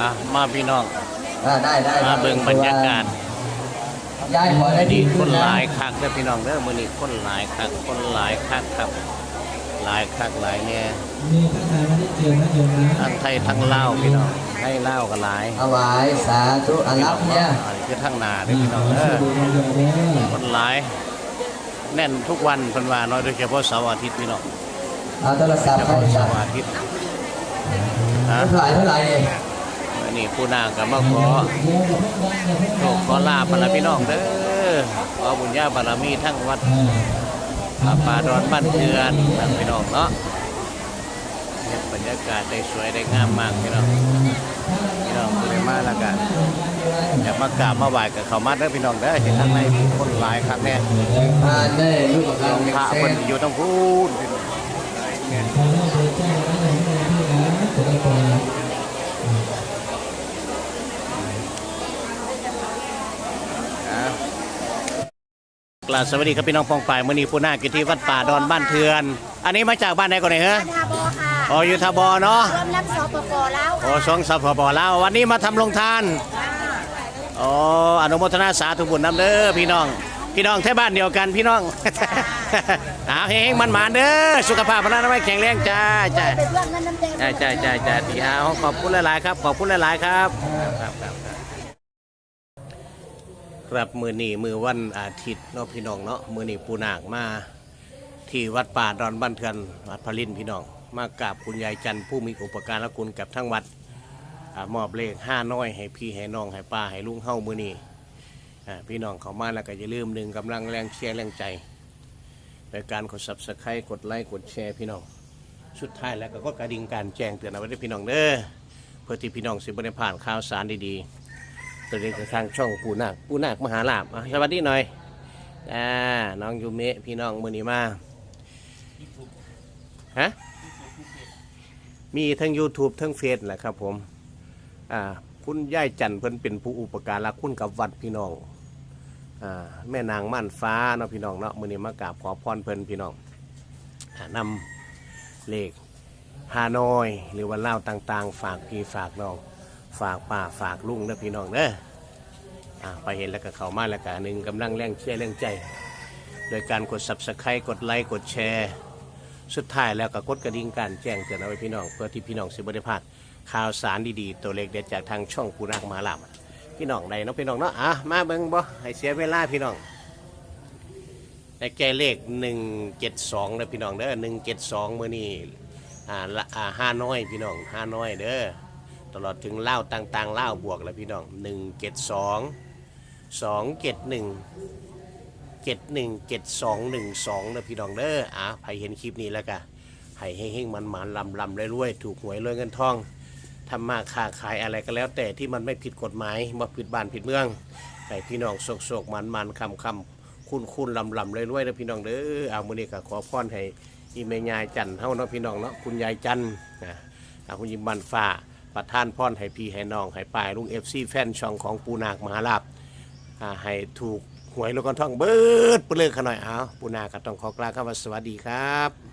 อะมาพี่น้อง อ่าได้ได้มาเบิ่งบรรยากาศย้ายหัวได้ดีดีคนหลายคักเด้อพี่น้องเด้อมื้อนี้คนหลายคักคนหลายคักครับ หลายคักหลายเนี่ยมีทั้งไทยไม่ได้เจอนะโยมนะทั้งไทยทั้งลาวพี่น้องไทยลาวก็หลายถวายสาธุอาพี่รัน้อบงเนี่ยอันนี้คือทั้งนาเด้อพี่น้องขอเด้ช่วยอดูนะโยมเด้อคนหลายแน่นทุกวันเพิ่นว่าน้อยโดยเฉพาะเสาร์อาทิตย์พี่น้องเอาโทรศัพเฉท์ให้พาะจัเสาบร์อาทิตย์ฮะเท่าไหร่เท่าไหร่เนี่ยมื้อนี้ผู้นางก็มาขอโยมอย่าเพิ่งดังอย่าเพิ่งโชคขอลาภบารมีน้องเด้อขอบุญญาบารมีทั้งวัดอาป่าดอนบ้านเทือนนะพี่น้องเนาะเห็นบรรยากาศได้สวยได้งามมากพี่น้องพี่น้องผู้ใดมาแล้วกันอยากมากราบมาไหว้กับเขามาเด้อพี่น้องเด้อเห็นข้างในมีคนหลายครับแน่ทาได้ลูกกำลังพระคนอยู่ทั้งพูนพี่น้องเดินแจ้งนะโยมนะพี่นะจะได้ปลอด กราบสวัสดีครับพี่น้องปองป่ายมื้อนี้ผู้นาคอยู่ที่วัดป่าดอนบ้านเทือน อันนี้มาจากบ้านไหนก่อนเนี่ยฮะบ้านทาบอค่ะอ๋ออยู่ทบเนาะรวมน้ำสปปแล้วโอ้สองสพบลาววันนี้มาทำลงทานอ๋ออนุโมทนาสาธุบุญน้ำเด้อพี่น้อง พี่น้องแท่บ้านเดียวกันพี่น้องเอาเฮงๆมันหมานๆเด้อสุขภาพพลานามัยแข็งแรงจ้าจ้าเป็นเพื่อนกันน้ำใจจ้าจ้าจ้าจ้าดีฮะขอบคุณหลายๆครับขอบคุณหลายๆครับครับครับ ครับมือนี้มือวันอาทิตย์เนาะพี่น้องเนาะมือนี้ปูนางมาที่วัดป่าดอนบ้านเทือนวัดพลินพี่น้องมากราบคุณยายจันทร์ผู้มีอุปการะคุณกับทั้งวัดอามอบเลขห้าน้อยให้พี่ให้น้องให้ป้าให้ลุงเฮ้ามือนี่พี่น้องเขามาแล้วก็อย่าลืมหนึ่งกำลังแรงเชียร์แรงใจโดยการกด subscribe กดไลค์กดแชร์พี่น้องสุดท้ายแล้วก็กดกระดิ่งการแจ้งเตือนเอาไว้ด้วยพี่น้องเด้อเพื่อที่พี่น้องสิบได้ผ่านข่าวสารดีๆ ตัวนี้คือทางช่องปูนาคปูนาคมหาลาบสวัสดีหน่อยอ่าน้องยูเมะพี่น้องมือนีมาฮะมีทั้ง YouTube ทั้งเฟซแหละครับผมอ่าคุณย่ายจันทร์เพิ่นเป็นผู้อุปการะคุณกับวัดพี่น้องอ่าแม่นางม่านฟ้าเนาะพี่น้องเนาะมือนี้มากราบขอพรเพิ่นพี่น้องอ่านำเลขฮานอย หรือว่าเล่าต่างๆ ฝากพี่ฝากน้อง ฝากป้าฝากลุงเด้อพี่น้องเด้ออ่าไปเห็นแล้วก็เข้ามาแล้วก็หนึ่งกำลังแรงเชียร์แรงใจ โดยการกด subscribe กดไลค์กดแชร์ สุดท้ายแล้วก็กดกระดิ่งการแจ้งเตือนเอาไว้พี่น้อง เพื่อที่พี่น้องสิบได้พลาดข่าวสารดีๆ ตัวเล็กเด็ดจากทางช่องปูนักมาลามพี่น้องใดเนาะพี่น้องเนาะอะมาเบิ่งบ่ให้เสียเวลาพี่น้องได้แก่เลขหนึ่งเจ็ดสองเด้อพี่น้องเด้อหนึ่งเจ็ดสองมื่อนี้อ่าละอ่าห้าน้อยพี่น้องห้าน้อยเด้อ ตลอดถึงเล่าต่างๆเล่าบวกแล้วพี่น้องหนึ่งเจ็ดสองสองเจ็ดหนึ่งเจ็ดหนึ่งเจ็ดสองหนึ่งสองนะพี่น้องเด้ออะใครเห็นคลิปนี้แล้วก็ให้เฮ้งๆมันมันลำลำรวยๆถูกหวยรวยเงินทองทำมาค้าขายอะไรก็แล้ว แต่ที่มันไม่ผิดกฎหมายมาผิดบ้านผิดเมืองให้พี่น้องโศกโศกมันมันคำคำคุณคุณลำลำรวยๆนะพี่น้องเด้อเอามือนี้ก็ขอพรให้อีเมยายจันเทร์เฮาเนาะพี่น้องเนาะคุณยายจันนะอะคุณยิมบันฟ้า ประท่านพรให้พี่ให้น้องให้ป้ายลุงเอฟซีแฟนช่องของปูนากมหาลาบอ่าให้ถูกหวยลูกกอนท่องเบิดเปลือกขน่อยเอาปูนาก็ต้องขอกล่าวคำว่าสวัสดีครับ